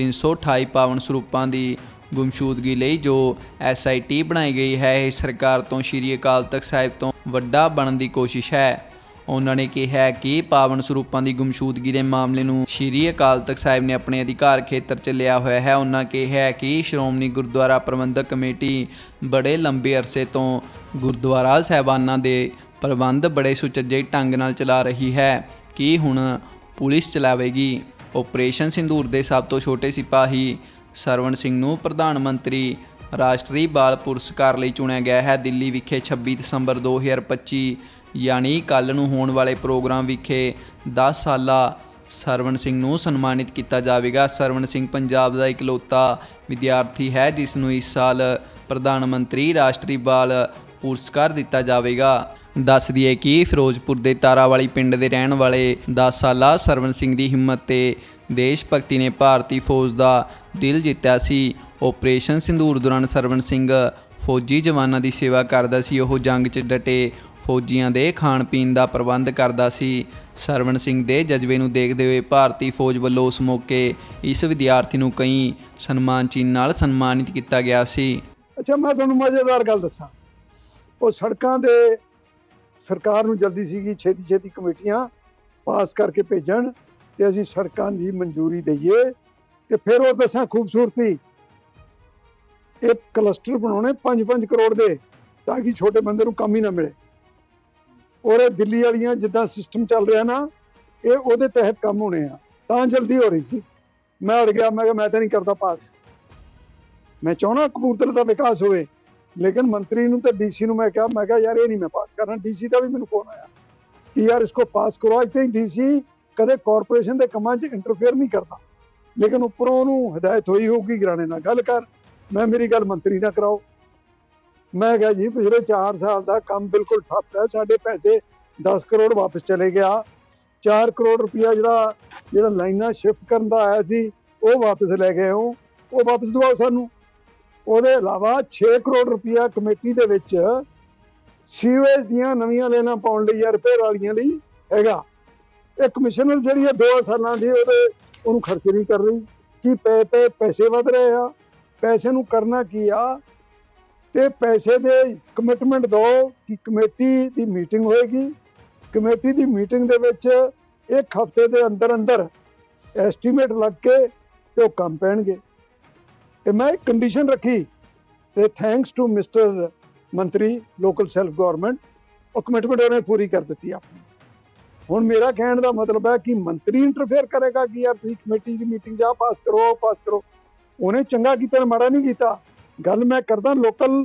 328 ਪਾਵਨ ਸਰੂਪਾਂ ਦੀ ਗੁੰਮਸ਼ੂਦਗੀ ਲਈ ਜੋ ਐਸਆਈਟੀ ਬਣਾਈ ਗਈ ਹੈ, ਇਹ ਸਰਕਾਰ ਤੋਂ ਸ੍ਰੀ ਅਕਾਲ ਤਖਤ ਸਾਹਿਬ ਤੋਂ ਵੱਡਾ ਬਣਨ ਦੀ ਕੋਸ਼ਿਸ਼ ਹੈ। ਉਹਨਾਂ ਨੇ ਕਿਹਾ ਕਿ ਪਾਵਨ ਸਰੂਪਾਂ ਦੀ ਗੁੰਮਸ਼ੂਦਗੀ ਦੇ ਮਾਮਲੇ ਨੂੰ ਸ੍ਰੀ ਅਕਾਲ ਤਖਤ ਸਾਹਿਬ ਨੇ ਆਪਣੇ ਅਧਿਕਾਰ ਖੇਤਰ 'ਚ ਲਿਆ ਹੋਇਆ ਹੈ। ਉਹਨਾਂ ਕਿਹਾ ਕਿ ਸ਼੍ਰੋਮਣੀ ਗੁਰਦੁਆਰਾ ਪ੍ਰਬੰਧਕ ਕਮੇਟੀ ਬੜੇ ਲੰਬੇ ਅਰਸੇ ਤੋਂ ਗੁਰਦੁਆਰਾ ਸਾਹਿਬਾਨਾਂ ਦੇ ਪ੍ਰਬੰਧ ਬੜੇ ਸੁਚੱਜੇ ਢੰਗ ਨਾਲ ਚਲਾ ਰਹੀ ਹੈ ਕਿ ਹੁਣ ਪੁਲਿਸ ਚਲਾਵੇਗੀ। ਆਪਰੇਸ਼ਨ ਸਿੰਦੂਰ ਦੇ ਸਭ ਤੋਂ ਛੋਟੇ ਸਿਪਾਹੀ ਸਰਵਣ ਸਿੰਘ ਨੂੰ ਪ੍ਰਧਾਨ ਮੰਤਰੀ ਰਾਸ਼ਟਰੀ ਬਾਲ ਪੁਰਸਕਾਰ ਲਈ ਚੁਣਿਆ ਗਿਆ ਹੈ। ਦਿੱਲੀ ਵਿਖੇ 26 ਦਸੰਬਰ 2025 ਯਾਨੀ ਕੱਲ ਨੂੰ ਹੋਣ ਵਾਲੇ ਪ੍ਰੋਗਰਾਮ ਵਿਖੇ 10 ਸਾਲਾ ਸਰਵਣ ਸਿੰਘ ਨੂੰ ਸਨਮਾਨਿਤ ਕੀਤਾ ਜਾਵੇਗਾ। ਸਰਵਣ ਸਿੰਘ ਪੰਜਾਬ ਦਾ ਇਕਲੌਤਾ ਵਿਦਿਆਰਥੀ ਹੈ, ਜਿਸ ਨੂੰ ਇਸ ਸਾਲ ਪ੍ਰਧਾਨ ਮੰਤਰੀ ਰਾਸ਼ਟਰੀ ਬਾਲ ਪੁਰਸਕਾਰ ਦਿੱਤਾ ਜਾਵੇਗਾ। ਦੱਸ ਦਈਏ ਕਿ ਫਿਰੋਜ਼ਪੁਰ ਦੇ ਤਾਰਾਵਾਲੀ ਪਿੰਡ ਦੇ ਰਹਿਣ ਵਾਲੇ 10 ਸਾਲਾ ਸਰਵਣ ਸਿੰਘ ਦੀ ਹਿੰਮਤ ਤੇ ਦੇਸ਼ ਭਗਤੀ ਨੇ ਭਾਰਤੀ ਫੌਜ ਦਾ ਦਿਲ ਜਿੱਤਿਆ ਸੀ। ਆਪਰੇਸ਼ਨ ਸਿੰਦੂਰ ਦੌਰਾਨ ਸਰਵਣ ਸਿੰਘ ਫੌਜੀ ਜਵਾਨਾਂ ਦੀ ਸੇਵਾ ਕਰਦਾ ਸੀ। ਉਹ ਜੰਗ 'ਚ ਡਟੇ ਫੌਜੀਆਂ ਦੇ ਖਾਣ ਪੀਣ ਦਾ ਪ੍ਰਬੰਧ ਕਰਦਾ ਸੀ। ਸਰਵਣ ਸਿੰਘ ਦੇ ਜਜ਼ਬੇ ਨੂੰ ਦੇਖਦੇ ਹੋਏ ਭਾਰਤੀ ਫੌਜ ਵੱਲੋਂ ਉਸ ਮੌਕੇ ਇਸ ਵਿਦਿਆਰਥੀ ਨੂੰ ਕਈ ਸਨਮਾਨ ਚਿੰਨ੍ਹ ਨਾਲ ਸਨਮਾਨਿਤ ਕੀਤਾ ਗਿਆ ਸੀ। ਅੱਛਾ, ਮੈਂ ਤੁਹਾਨੂੰ ਮਜ਼ੇਦਾਰ ਗੱਲ ਦੱਸਾਂ। ਉਹ ਸੜਕਾਂ ਦੇ ਸਰਕਾਰ ਨੂੰ ਜਲਦੀ ਸੀਗੀ ਛੇਤੀ ਛੇਤੀ ਕਮੇਟੀਆਂ ਪਾਸ ਕਰਕੇ ਭੇਜਣ ਤੇ ਅਸੀਂ ਸੜਕਾਂ ਦੀ ਮਨਜ਼ੂਰੀ ਦਈਏ ਤੇ ਫਿਰ ਉਹ ਦੱਸਾਂ ਖੂਬਸੂਰਤੀ ਇਹ ਕਲਸਟਰ ਬਣਾਉਣੇ 5-5 ਕਰੋੜ ਦੇ ਤਾਂ ਕਿ ਛੋਟੇ ਬੰਦੇ ਨੂੰ ਕੰਮ ਹੀ ਨਾ ਮਿਲੇ। ਔਰ ਇਹ ਦਿੱਲੀ ਵਾਲੀਆਂ ਜਿੱਦਾਂ ਸਿਸਟਮ ਚੱਲ ਰਿਹਾ ਨਾ, ਇਹ ਉਹਦੇ ਤਹਿਤ ਕੰਮ ਹੋਣੇ ਆ। ਤਾਂ ਜਲਦੀ ਹੋ ਰਹੀ ਸੀ। ਮੈਂ ਅੜ ਗਿਆ, ਮੈਂ ਕਿਹਾ ਮੈਂ ਤਾਂ ਨਹੀਂ ਕਰਦਾ ਪਾਸ ਮੈਂ ਚਾਹੁੰਦਾ ਕਪੂਰਥਲੇ ਦਾ ਵਿਕਾਸ ਹੋਵੇ, ਲੇਕਿਨ ਮੰਤਰੀ ਨੂੰ ਤੇ ਡੀਸੀ ਨੂੰ ਮੈਂ ਕਿਹਾ ਮੈਂ ਕਿਹਾ ਯਾਰ ਇਹ ਨਹੀਂ ਮੈਂ ਪਾਸ ਕਰਨਾ। ਡੀਸੀ ਦਾ ਵੀ ਮੈਨੂੰ ਫੋਨ ਆਇਆ ਕਿ ਯਾਰ ਇਸਕੋ ਪਾਸ ਕਰੋ ਅੱਜ ਤਾਈਂ ਡੀਸੀ ਕਦੇ ਕਾਰਪੋਰੇਸ਼ਨ ਦੇ ਕੰਮਾਂ 'ਚ ਇੰਟਰਫੇਅਰ ਨਹੀਂ ਕਰਦਾ। ਲੇਕਿਨ ਉੱਪਰੋਂ ਉਹਨੂੰ ਹਦਾਇਤ ਹੋਈ ਹੋਊਗੀ, ਗਰਾਣੇ ਨਾਲ ਗੱਲ ਕਰ। ਮੈਂ ਮੇਰੀ ਗੱਲ ਮੰਤਰੀ ਨਾਲ ਕਰਾਓ। ਮੈਂ ਕਿਹਾ ਜੀ, ਪਿਛਲੇ 4 ਸਾਲ ਦਾ ਕੰਮ ਬਿਲਕੁਲ ਠੱਪ ਹੈ। ਸਾਡੇ ਪੈਸੇ 10 ਕਰੋੜ ਵਾਪਸ ਚਲੇ ਗਿਆ। 4 ਕਰੋੜ ਰੁਪਇਆ ਜਿਹੜਾ ਜਿਹੜਾ ਲਾਈਨਾਂ ਸ਼ਿਫਟ ਕਰਨ ਦਾ ਆਇਆ ਸੀ, ਉਹ ਵਾਪਸ ਲੈ ਗਏ ਹੋ। ਉਹ ਵਾਪਸ ਦਿਵਾਓ ਸਾਨੂੰ। ਉਹਦੇ ਇਲਾਵਾ 6 ਕਰੋੜ ਰੁਪਇਆ ਕਮੇਟੀ ਦੇ ਵਿੱਚ ਸੀਵੇਜ ਦੀਆਂ ਨਵੀਆਂ ਲੈਣਾ ਪਾਉਣ ਲਈ ਜਾਂ ਰਿਪੇਅਰ ਵਾਲੀਆਂ ਲਈ ਹੈਗਾ। ਇਹ ਕਮਿਸ਼ਨਰ ਜਿਹੜੀ ਹੈ 2 ਸਾਲਾਂ ਦੀ ਉਹਦੇ, ਉਹਨੂੰ ਖਰਚ ਨਹੀਂ ਕਰ ਰਹੀ। ਕਿ ਪੈ ਪੈ ਪੈਸੇ ਵਧ ਰਹੇ ਆ? ਪੈਸੇ ਨੂੰ ਕਰਨਾ ਕੀ ਆ? ਤੇ ਪੈਸੇ ਦੇ ਕਮਿਟਮੈਂਟ ਦਿਓ ਕਿ ਕਮੇਟੀ ਦੀ ਮੀਟਿੰਗ ਹੋਏਗੀ। ਕਮੇਟੀ ਦੀ ਮੀਟਿੰਗ ਦੇ ਵਿੱਚ ਇੱਕ ਹਫ਼ਤੇ ਦੇ ਅੰਦਰ ਅੰਦਰ ਐਸਟੀਮੇਟ ਲੱਗ ਕੇ ਤੇ ਉਹ ਕੰਮ ਪੈਣਗੇ। ਤੇ ਮੈਂ ਇੱਕ ਕੰਡੀਸ਼ਨ ਰੱਖੀ ਤੇ ਥੈਂਕਸ ਟੂ ਮਿਸਟਰ ਮੰਤਰੀ ਲੋਕਲ ਸੈਲਫ ਗਵਰਨਮੈਂਟ ਉਹ ਕਮਿਟਮੈਂਟ ਉਹਨੇ ਪੂਰੀ ਕਰ ਦਿੱਤੀ ਆਪਣੀ। ਹੁਣ ਮੇਰਾ ਕਹਿਣ ਦਾ ਮਤਲਬ ਹੈ ਕਿ ਮੰਤਰੀ ਇੰਟਰਫੇਅਰ ਕਰੇਗਾ ਕਿ ਯਾਰ ਤੁਸੀਂ ਕਮੇਟੀ ਦੀ ਮੀਟਿੰਗ ਜਾ ਪਾਸ ਕਰੋ ਪਾਸ ਕਰੋ। ਉਹਨੇ ਚੰਗਾ ਕੀਤਾ, ਮਾੜਾ ਨਹੀਂ ਕੀਤਾ। ਗੱਲ ਮੈਂ ਕਰਦਾ ਲੋਕਲ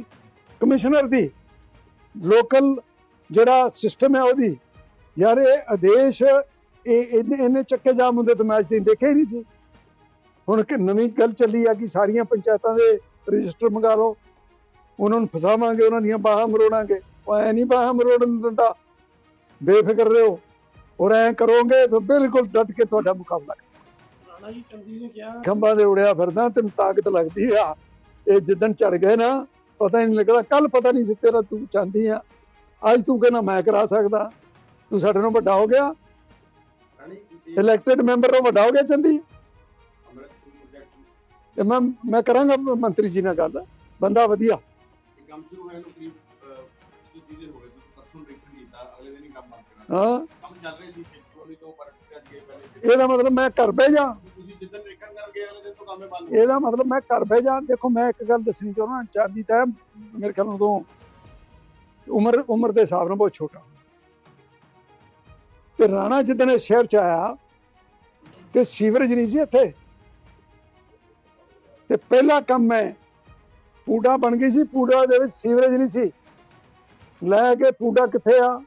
ਕਮਿਸ਼ਨਰ ਦੀ ਲੋਕਲ ਜਿਹੜਾ ਸਿਸਟਮ ਹੈ ਉਹਦੀ ਯਾਰ ਇਹ ਆਦੇਸ਼ ਇਹ ਇਹਨੇ ਇਹਨੇ ਚੱਕੇ ਜਾਮ ਹੁੰਦੇ ਤਾਂ ਮੈਚ ਤੇ ਦੇਖਿਆ ਹੀ ਨਹੀਂ ਸੀ ਹੁਣ ਕਿ ਨਵੀਂ ਗੱਲ ਚੱਲੀ ਆ ਕਿ ਸਾਰੀਆਂ ਪੰਚਾਇਤਾਂ ਦੇ ਰਜਿਸਟਰ ਮੰਗਾ ਲਓ ਉਹਨਾਂ ਨੂੰ ਫਸਾਵਾਂਗੇ ਉਹਨਾਂ ਦੀਆਂ ਬਾਹਾਂ ਮਰੋੜਾਂਗੇ ਉਹ ਐ ਨਹੀਂ ਬਾਹਾਂ ਮਰੋੜਨ ਦਿੰਦਾ ਬੇਫਿਕਰ ਰਹੋ ਔਰ ਐ ਕਰੋਗੇ ਤਾਂ ਬਿਲਕੁਲ ਡਟ ਕੇ ਤੁਹਾਡਾ ਮੁਕਾਬਲਾ ਰਾਣਾ ਜੀ ਚੰਦੀ ਨੇ ਕਿਹਾ ਖੰਭਾਂ ਦੇ ਉੜਿਆ ਫਿਰਦਾ ਤੈਨੂੰ ਤਾਕਤ ਲੱਗਦੀ ਆ ਇਹ ਜਿੱਦਣ ਚੜ ਗਏ ਨਾ ਪਤਾ ਹੀ ਨਹੀਂ ਲੱਗਦਾ। ਕੱਲ ਪਤਾ ਨਹੀਂ ਸੀ ਤੇਰਾ ਤੂੰ ਚਾਹੁੰਦੀ ਆ। ਅੱਜ ਤੂੰ ਕਹਿੰਦਾ ਮੈਂ ਕਰਾ ਸਕਦਾ। ਤੂੰ ਸਾਡੇ ਨਾਲੋਂ ਵੱਡਾ ਹੋ ਗਿਆ। ਇਲੈਕਟਿਡ ਮੈਂਬਰ ਤੋਂ ਵੱਡਾ ਹੋ ਗਿਆ ਚੰਦੀ। ਤੇ ਮੈਂ ਮੈਂ ਕਰਾਂਗਾ ਮੰਤਰੀ ਜੀ ਨਾਲ ਗੱਲ। ਬੰਦਾ ਵਧੀਆ। ਕੰਮ ਸ਼ੁਰੂ ਹੋਇਆ ਨੂੰ ਕਰੀਬ ਪਿਛਲੇ ਤਿੰਨ ਦਿਨ ਹੋ ਗਏ ਤੁਸੀਂ ਪਰਸੋਂ ਰਿਟਰਨ ਕੀਤਾ। ਅਗਲੇ ਦਿਨ ਹੀ ਕੰਮ ਬੰਦ ਕਰਨਾ ਹਾਂ। ਕੰਮ ਚੱਲ ਰਿਹਾ ਸੀ ਤੋਂ ਪਰ ਅੱਜ ਗਏ ਪਹਿਲੇ ਇਹਦਾ ਮਤਲਬ ਮੈਂ ਘਰ ਬਹਿ ਜਾ। ਤੁਸੀਂ ਰਿਟਰਨ ਕਰ ਗਏ ਅਗਲੇ ਦਿਨ ਤੋਂ ਕੰਮ ਬੰਦ ਇਹਦਾ ਮਤਲਬ ਮੈਂ ਘਰ ਬਹਿ ਜਾ ਦੇਖੋ ਮੈਂ ਇੱਕ ਗੱਲ ਦੱਸਣੀ ਚਾਹੁੰਦਾ ਚਾਂਦੀ ਤਾਂ ਮੇਰੇ ਖਿਆਲ ਉਦੋਂ ਉਮਰ ਉਮਰ ਦੇ ਹਿਸਾਬ ਨਾਲ ਬਹੁਤ ਛੋਟਾ। ਤੇ ਰਾਣਾ ਜਿੱਦਣ ਇਹ ਸ਼ਹਿਰ ਚ ਆਇਆ, ਤੇ ਸੀਵਰੇਜ ਨਹੀਂ ਸੀ ਇੱਥੇ। ਤੇ ਪਹਿਲਾ ਕੰਮ ਮੈਂ, ਪੂਡਾ ਬਣ ਗਈ ਸੀ, ਪੂਡਾ ਦੇ ਵਿੱਚ ਸੀਵਰੇਜ ਨਹੀਂ ਸੀ। ਲੈ ਕੇ ਪੂਡਾ ਕਿੱਥੇ ਆ?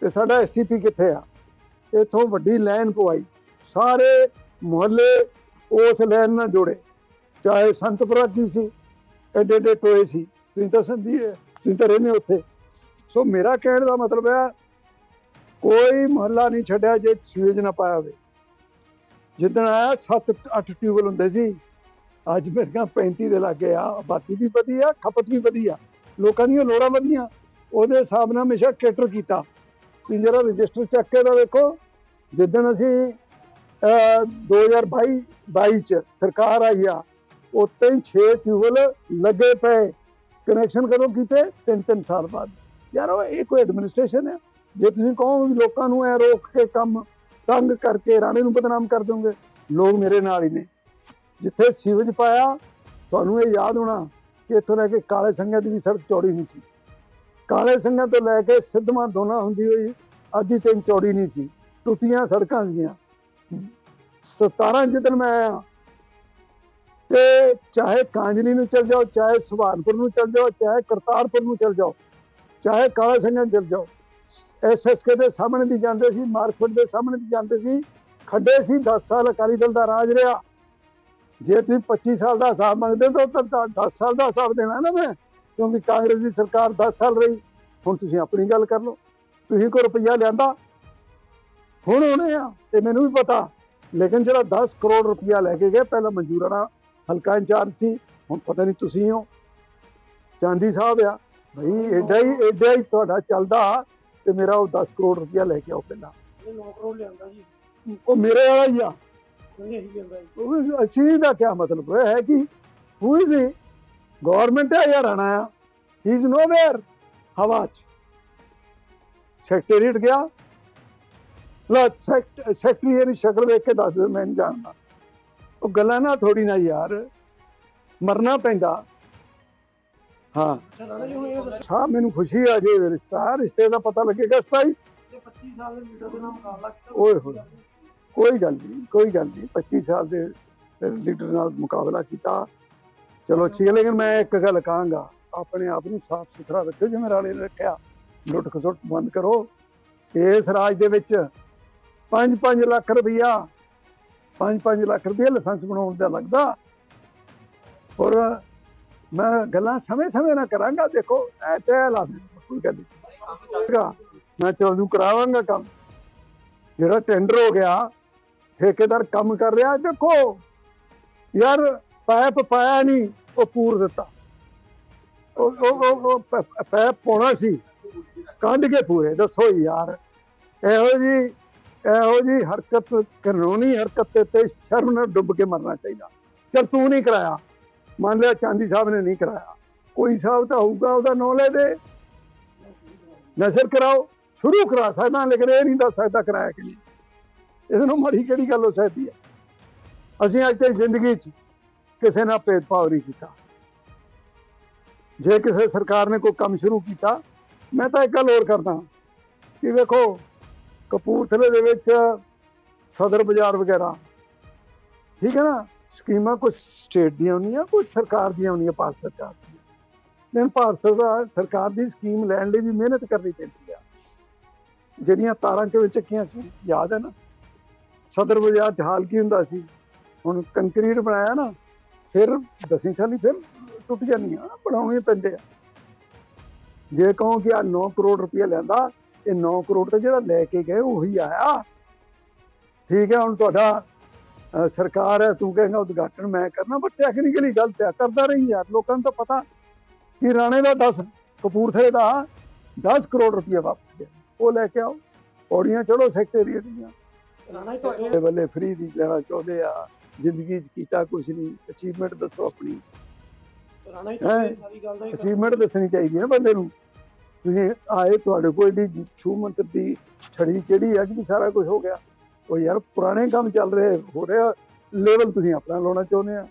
ਤੇ ਸਾਡਾ ਐਸਟੀਪੀ ਕਿੱਥੇ ਆ? ਇਥੋਂ ਵੱਡੀ ਲਾਈਨ ਪਵਾਈ। ਸਾਰੇ ਮੁਹੱਲੇ ਉਸ ਲਾਈਨ ਨਾਲ ਜੋੜੇ। ਚਾਹੇ ਸੰਤ ਕੀ ਸੀ, ਐਡੇ ਐਡੇ ਟੋਏ ਸੀ, ਤੁਸੀਂ ਤਾਂ ਸੰਦੀ ਤੁਸੀਂ ਤਾਂ ਰਹਿੰਦੇ ਉੱਥੇ। ਸੋ ਮੇਰਾ ਕਹਿਣ ਦਾ ਮਤਲਬ ਹੈ, ਕੋਈ ਮੁਹੱਲਾ ਨਹੀਂ ਛੱਡਿਆ ਜੇ ਸੀਵੇਜ ਨਾ ਪਾਇਆ ਹੋਵੇ। ਜਿੱਦਣ ਆਇਆ 7-8 ਟਿਊਬਲ ਹੁੰਦੇ ਸੀ, ਅੱਜ ਮੇਰੇ ਕੋਲ 35 ਦੇ ਲੱਗੇ ਆ ਆਬਾਦੀ ਵੀ ਵਧੀਆ, ਖਪਤ ਵੀ ਵਧੀਆ, ਲੋਕਾਂ ਦੀਆਂ ਲੋੜਾਂ ਵਧੀਆਂ, ਉਹਦੇ ਹਿਸਾਬ ਨਾਲ ਹਮੇਸ਼ਾ ਕੇਟਰ ਕੀਤਾ। ਤੁਸੀਂ ਜਰਾ ਰਜਿਸਟਰ ਚੱਕ ਕੇ ਤਾਂ ਵੇਖੋ, ਜਿੱਦਣ ਅਸੀਂ 2022 22 ਚ ਸਰਕਾਰ ਆਈ ਆ, ਉੱਤੇ ਹੀ 6 ਟਿਊਬਲ ਲੱਗੇ ਪਏ ਕਨੈਕਸ਼ਨ ਕਦੋਂ ਕੀਤੇ? ਤਿੰਨ ਤਿੰਨ ਸਾਲ ਬਾਅਦ। ਯਾਰ ਉਹ ਇਹ ਕੋਈ ਐਡਮਿਨਿਸਟ੍ਰੇਸ਼ਨ ਹੈ ਜੇ ਤੁਸੀਂ ਕਹੋ ਵੀ ਲੋਕਾਂ ਨੂੰ ਐ ਰੋਕ ਕੇ ਕੰਮ ਤੰਗ ਕਰਕੇ ਰਾਣੇ ਨੂੰ ਬਦਨਾਮ ਕਰ ਦੋਗੇ, ਲੋਕ ਮੇਰੇ ਨਾਲ ਹੀ ਨੇ। ਜਿੱਥੇ ਸੀਵਜ ਪਾਇਆ, ਤੁਹਾਨੂੰ ਇਹ ਯਾਦ ਹੋਣਾ ਕਿ ਇੱਥੋਂ ਲੈ ਕੇ ਕਾਲੇ ਸੰਘਿਆ ਦੀ ਵੀ ਸੜਕ ਚੌੜੀ ਨਹੀਂ ਸੀ। ਕਾਲੇ ਸੰਘਿਆ ਤੋਂ ਲੈ ਕੇ ਸਿੱਧਵਾਂ ਦੋਨਾ ਹੁੰਦੀ ਹੋਈ, ਅੱਧੀ ਤਿੰਨ ਚੌੜੀ ਨਹੀਂ ਸੀ। ਟੁੱਟੀਆਂ ਸੜਕਾਂ ਸੀਆਂ। 17 ਜਿੱਦਣ ਮੈਂ ਆਇਆ, ਤੇ ਚਾਹੇ ਕਾਂਜਲੀ ਨੂੰ ਚਲ ਜਾਓ, ਚਾਹੇ ਸੁਭਾਨਪੁਰ ਨੂੰ ਚਲ ਜਾਓ, ਚਾਹੇ ਕਰਤਾਰਪੁਰ ਨੂੰ ਚਲ ਜਾਓ, ਚਾਹੇ ਕਾਲਾ ਸਿੰਘਾਂ ਚਲ ਜਾਓ ਐਸਐਸਕੇ ਦੇ ਸਾਹਮਣੇ ਦੀ ਜਾਂਦੇ ਸੀ, ਮਾਰਕੀਟ ਦੇ ਸਾਹਮਣੇ ਦੀ ਜਾਂਦੇ ਸੀ, ਖੱਡੇ ਸੀ 10 ਸਾਲ ਅਕਾਲੀ ਦਲ ਦਾ ਰਾਜ ਰਿਹਾ। ਜੇ ਤੁਸੀਂ 25 ਸਾਲ ਦਾ ਹਿਸਾਬ ਮੰਗਦੇ ਹੋ, ਤਾਂ 10 ਸਾਲ ਦਾ ਹਿਸਾਬ ਦੇਣਾ ਨਾ ਮੈਂ, ਕਿਉਂਕਿ ਕਾਂਗਰਸ ਦੀ ਸਰਕਾਰ 10 ਸਾਲ ਰਹੀ। ਹੁਣ ਤੁਸੀਂ ਆਪਣੀ ਗੱਲ ਕਰ ਲਓ। ਤੁਸੀਂ ਕੋਈ ਰੁਪਈਆ ਲਿਆਂਦਾ ਹੁਣ ਹੋਣੇ ਆ ਤੇ ਮੈਨੂੰ ਵੀ ਪਤਾ। ਲੇਕਿਨ ਜਿਹੜਾ 10 ਕਰੋੜ ਰੁਪਈਆ ਲੈ ਕੇ ਗਏ ਪਹਿਲਾਂ ਮਨਜ਼ੂਰਾਣਾ ਹਲਕਾ ਇੰਚਾਰਜ ਸੀ ਹੁਣ ਪਤਾ ਨਹੀਂ ਤੁਸੀਂ ਹੋ। ਚਾਂਦੀ ਸਾਹਿਬ ਆ ਭਈ ਐਡਾ ਹੀ ਐਡਾ ਹੀ ਤੁਹਾਡਾ ਚੱਲਦਾ ਤੇ ਮੇਰਾ ਉਹ 10 ਕਰੋੜ ਰੁਪਇਆ ਲੈ ਕੇ ਆਓ ਪਹਿਲਾਂ। ਇਹ 9 ਕਰੋੜ ਲਿਆਂਦਾ ਜੀ। ਉਹ ਮੇਰੇ ਵਾਲਾ ਹੀ ਆ। ਉਹ ਅਸੀਂ ਦਾ ਕੀ ਮਤਲਬ ਹੈ ਕਿ? ਹੂ ਇਜ਼ ਹੀ ਗਵਰਨਮੈਂਟ ਹੈ ਜਾਂ ਰਾਣਾ ਆ। ਹੀ ਇਜ਼ ਨੋਵੇਅਰ ਹਵਾ ਚ। ਸੈਕਟਰੀਏਟ ਗਿਆ। ਲਾ ਸੈਕਟਰੀ ਦੀ ਸ਼ਕਲ ਵੇਖ ਕੇ ਦੱਸ ਦਿਓ, ਮੈਂ ਨਹੀਂ ਜਾਣਦਾ। ਉਹ ਗੱਲਾਂ ਨਾ ਥੋੜੀ ਨਾ ਯਾਰ, ਮਰਨਾ ਪੈਂਦਾ। ਹਾਂ। ਅੱਛਾ ਛਾ ਮੈਨੂੰ ਖੁਸ਼ੀ ਆ ਜੇ ਰਿਸ਼ਤਾ, ਰਿਸ਼ਤੇ ਦਾ ਪਤਾ ਲੱਗੇਗਾ 27 25 ਸਾਲ ਦੇ ਲੀਡਰ ਦੇ ਨਾਲ ਮੁਕਾਬਲਾ ਓਏ ਹੋਏ। ਕੋਈ ਗੱਲ ਨਹੀਂ, ਕੋਈ ਗੱਲ ਨਹੀਂ 25 ਸਾਲ ਦੇ ਲੀਡਰ ਨਾਲ ਮੁਕਾਬਲਾ ਕੀਤਾ। ਚਲੋ ਠੀਕ ਹੈ, ਲੇਕਿਨ ਮੈਂ ਇੱਕ ਗੱਲ ਕਹਾਂਗਾ, ਆਪਣੇ ਆਪ ਨੂੰ ਸਾਫ਼ ਸੁਥਰਾ ਰੱਖੋ ਜਿਵੇਂ ਰਾਣੇ ਨੇ ਰੱਖਿਆ। ਲੁੱਟ ਖਸੁੱਟ ਬੰਦ ਕਰੋ। ਇਸ ਰਾਜ ਦੇ ਵਿੱਚ 5-5 ਲੱਖ ਰੁਪਈਆ 5-5 ਲੱਖ ਰੁਪਈਆ ਲਾਇਸੈਂਸ ਬਣਾਉਣ ਦਾ ਲੱਗਦਾ। ਔਰ ਮੈਂ ਗੱਲਾਂ ਸਮੇਂ-ਸਮੇਂ ਨਾਲ ਕਰਾਂਗਾ, ਦੇਖੋ, ਐ ਤੇ ਲਾ ਦੇ, ਕੋਈ ਗੱਲ ਨਹੀਂ। ਮੈਂ ਚਲੂ ਕਰਾਵਾਂਗਾ ਕੰਮ। ਜਿਹੜਾ ਟੈਂਡਰ ਹੋ ਗਿਆ, ਠੇਕੇਦਾਰ ਕੰਮ ਕਰ ਰਿਹਾ, ਦੇਖੋ, ਯਾਰ ਪਾਇਪ ਪਾਇਆ ਨਹੀਂ ਉਹ ਪੂਰ ਦਿੱਤਾ। ਉਹ ਉਹ ਪਾਇਪ ਪਾਉਣਾ ਸੀ, ਕੱਢ ਕੇ ਪੂਰੇ, ਦੱਸੋ ਯਾਰ, ਇਹੋ ਜੀ ਇਹੋ ਜੀ ਹਰਕਤ ਕਾਨੂੰਨੀ ਹਰਕਤ ਤੇ- ਸ਼ਰਮ ਨਾਲ ਡੁੱਬ ਕੇ ਮਰਨਾ ਚਾਹੀਦਾ। ਚਲ ਤੂੰ ਨਹੀਂ ਕਰਾਇਆ। ਮੰਨ ਲਿਆ ਚਾਂਦੀ ਸਾਹਿਬ ਨੇ ਨਹੀਂ ਕਰਾਇਆ। ਕੋਈ ਸਾਹਿਬ ਤਾਂ ਹੋਊਗਾ, ਉਹਦਾ ਨਾਂ ਲੈ ਦੇ। ਨਸ਼ਰ ਕਰਾਓ। ਸ਼ੁਰੂ ਕਰਾ ਸਕਦਾ, ਲੇਕਿਨ ਇਹ ਨਹੀਂ ਦੱਸ ਸਕਦਾ ਕਰਾਇਆ ਕਿ ਨਹੀਂ। ਇਸ ਨੂੰ ਮਾੜੀ ਕਿਹੜੀ ਗੱਲ ਹੋ ਸਕਦੀ ਹੈ? ਅਸੀਂ ਅੱਜ ਤੱਕ ਜ਼ਿੰਦਗੀ 'ਚ ਕਿਸੇ ਨਾਲ ਭੇਦਭਾਵ ਨਹੀਂ ਕੀਤਾ। ਜੇ ਕਿਸੇ ਸਰਕਾਰ ਨੇ ਕੋਈ ਕੰਮ ਸ਼ੁਰੂ ਕੀਤਾ, ਮੈਂ ਤਾਂ ਇੱਕ ਗੱਲ ਹੋਰ ਕਰਦਾ ਕਿ ਵੇਖੋ ਕਪੂਰਥਲੇ ਦੇ ਵਿੱਚ ਸਦਰ ਬਾਜ਼ਾਰ ਵਗੈਰਾ। ਠੀਕ ਹੈ ਨਾ? ਸਕੀਮਾਂ ਕੁਝ ਸਟੇਟ ਦੀਆਂ ਹੁੰਦੀਆਂ ਕੁਝ ਸਰਕਾਰ ਦੀਆਂ ਹੁੰਦੀਆਂ, ਭਾਰਤ ਸਰਕਾਰ ਦੀਆਂ। ਲੇਕਿਨ ਭਾਰਤ ਸਰਕਾਰ ਸਰਕਾਰ ਦੀ ਸਕੀਮ ਲੈਣ ਲਈ ਵੀ ਮਿਹਨਤ ਕਰਨੀ ਪੈਂਦੀ ਆ। ਜਿਹੜੀਆਂ ਤਾਰਾਂ ਕਿਵੇਂ ਚੱਕੀਆਂ ਸੀ? ਯਾਦ ਹੈ ਨਾ? ਸਦਰ ਬਾਜ਼ਾਰ ਚ ਹਾਲ ਕੀ ਹੁੰਦਾ ਸੀ? ਹੁਣ ਕੰਕਰੀਟ ਬਣਾਇਆ ਨਾ, ਫਿਰ ਦਸਵੀਂ ਸਾਲੀ ਫਿਰ ਟੁੱਟ ਜਾਂਦੀਆਂ ਬਣਾਉਣੇ ਪੈਂਦੇ ਆ। ਜੇ ਕਹੋ ਕਿ ਆ 9 ਕਰੋੜ ਰੁਪਏ ਲੈਂਦਾ ਇਹ 9 ਕਰੋੜ ਤੇ ਜਿਹੜਾ ਲੈ ਕੇ ਗਏ ਉਹੀ ਆਇਆ। ਠੀਕ ਹੈ ਹੁਣ ਤੁਹਾਡਾ ਸਰਕਾਰ ਹੈ ਤੂੰ ਕਹੇਗਾ ਉਦਘਾਟਨ ਮੈਂ ਕਰਨਾ ਪਰ ਟੈਕਨੀਕਲੀ ਗਲਤ ਹੈ ਕਰਦਾ ਰਹੀ ਯਾਰ ਲੋਕਾਂ ਨੂੰ ਤਾਂ ਪਤਾ ਕਿ ਰਾਣੇ ਦਾ 10 ਕਪੂਰਥਲੇ ਦਾ 10 ਕਰੋੜ ਰੁਪਏ ਵਾਪਸ ਗਿਆ। ਉਹ ਲੈ ਕੇ ਆਓ ਪੌੜੀਆਂ ਚੜੋ ਸੈਕਟਰੀਏਟ ਦੀਆਂ ਰਾਣਾ ਤੁਹਾਡੇ ਇਹ ਬੱਲੇ ਫ੍ਰੀ ਦੀ ਲੈਣਾ ਚਾਹੁੰਦੇ ਆ ਜ਼ਿੰਦਗੀ 'ਚ ਕੀਤਾ ਕੁਝ ਨਹੀਂ ਅਚੀਵਮੈਂਟ ਦੱਸੋ ਆਪਣੀ। ਰਾਣਾ ਜੀ ਸਾਰੀ ਗੱਲ ਦਾ ਅਚੀਵਮੈਂਟ ਦੱਸਣੀ ਚਾਹੀਦੀ ਹੈ ਨਾ ਬੰਦੇ ਨੂੰ। ਤੁਸੀਂ ਆਏ ਤੁਹਾਡੇ ਕੋਲ ਏਡੀ ਛੂ ਮੰਤਰ ਦੀ ਛੜੀ ਕਿਹੜੀ ਹੈ ਕਿ ਸਾਰਾ ਕੁਝ ਹੋ ਗਿਆ। ਉਹ ਯਾਰ ਪੁਰਾਣੇ ਕੰਮ ਚੱਲ ਰਹੇ ਹੋ ਰਿਹਾ। ਲੈਵਲ ਤੁਸੀਂ ਆਪਣਾ ਲਾਉਣਾ ਚਾਹੁੰਦੇ ਆ।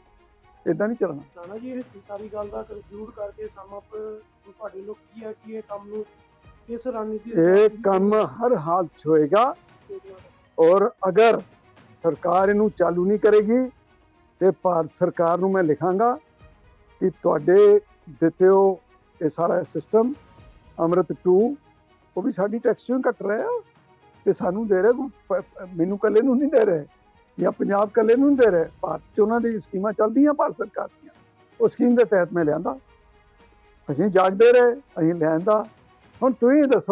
ਇਦਾਂ ਨਹੀਂ ਚੱਲਣਾ। ਰਾਣਾ ਜੀ ਇਹ ਸਾਰੀ ਗੱਲ ਦਾ ਕੰਕਲੂਡ ਕਰਕੇ ਸਮ ਅਪ ਤੁਹਾਡੇ ਲੋਕ ਕੀ ਹੈ ਕਿ ਇਹ ਕੰਮ ਨੂੰ ਕਿਸ ਰਣਨੀਤੀ ਇਹ ਕੰਮ ਹਰ ਹਾਲਤ 'ਚ ਹੋਏਗਾ। ਔਰ ਅਗਰ ਸਰਕਾਰ ਇਹਨੂੰ ਚਾਲੂ ਨਹੀਂ ਕਰੇਗੀ ਤੇ ਭਾਰਤ ਸਰਕਾਰ ਨੂੰ ਮੈਂ ਲਿਖਾਂਗਾ ਕਿ ਤੁਹਾਡੇ ਦਿੱਤੇ ਹੋ ਇਹ ਸਾਰਾ ਸਿਸਟਮ ਅੰਮ੍ਰਿਤ 2 ਉਹ ਵੀ ਸਾਡੀ ਟੈਕਸ ਚੋਂ ਹੀ ਕੱਟ ਰਿਹਾ ਤੇ ਸਾਨੂੰ ਦੇ ਰਿਹਾ ਮੈਨੂੰ ਕੱਲੇ ਨੂੰ ਨਹੀਂ ਦੇ ਰਹੇ ਜਾਂ ਪੰਜਾਬ ਕੱਲੇ ਨੂੰ ਨਹੀਂ ਦੇ ਰਹੇ ਭਾਰਤ 'ਚ ਉਹਨਾਂ ਦੀ ਸਕੀਮਾਂ ਚੱਲਦੀਆਂ, ਭਾਰਤ ਸਰਕਾਰ ਦੀਆਂ। ਉਹ ਸਕੀਮ ਦੇ ਤਹਿਤ ਮੈਂ ਲਿਆਂਦਾ। ਅਸੀਂ ਜਾਗਦੇ ਰਹੇ, ਅਸੀਂ ਲਿਆਂਦਾ ਹੁਣ ਤੁਸੀਂ ਦੱਸੋ